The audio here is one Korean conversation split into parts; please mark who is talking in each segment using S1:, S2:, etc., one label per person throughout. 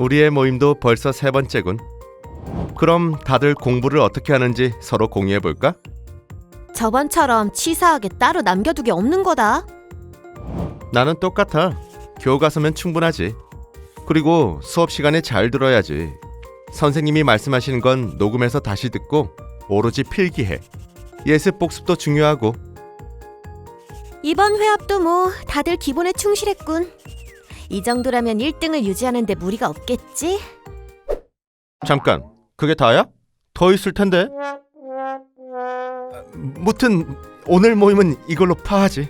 S1: 우리의 모임도 벌써 세 번째군. 그럼 다들 공부를 어떻게 하는지 서로 공유해 볼까?
S2: 저번처럼 치사하게 따로 남겨두기 없는 거다.
S1: 나는 똑같아. 교과서면 충분하지. 그리고 수업 시간에 잘 들어야지. 선생님이 말씀하시는 건 녹음해서 다시 듣고 오로지 필기해. 예습 복습도 중요하고.
S2: 이번 회합도 뭐 다들 기본에 충실했군. 이 정도라면 1등을 유지하는데 무리가 없겠지?
S1: 잠깐, 그게 다야? 더 있을 텐데. 무튼 오늘 모임은 이걸로 파하지.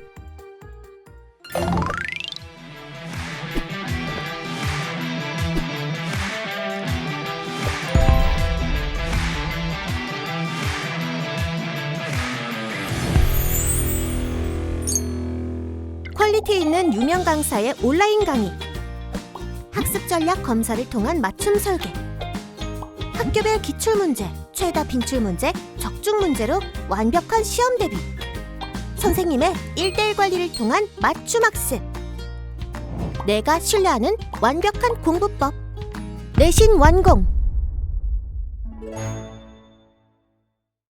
S2: 퀄리티 있는 유명 강사의 온라인 강의. 학습 전략 검사를 통한 맞춤 설계. 학교별 기출 문제, 최다 빈출 문제, 적중 문제로 완벽한 시험 대비. 선생님의 1대1 관리를 통한 맞춤 학습. 내가 신뢰하는 완벽한 공부법. 내신 완공.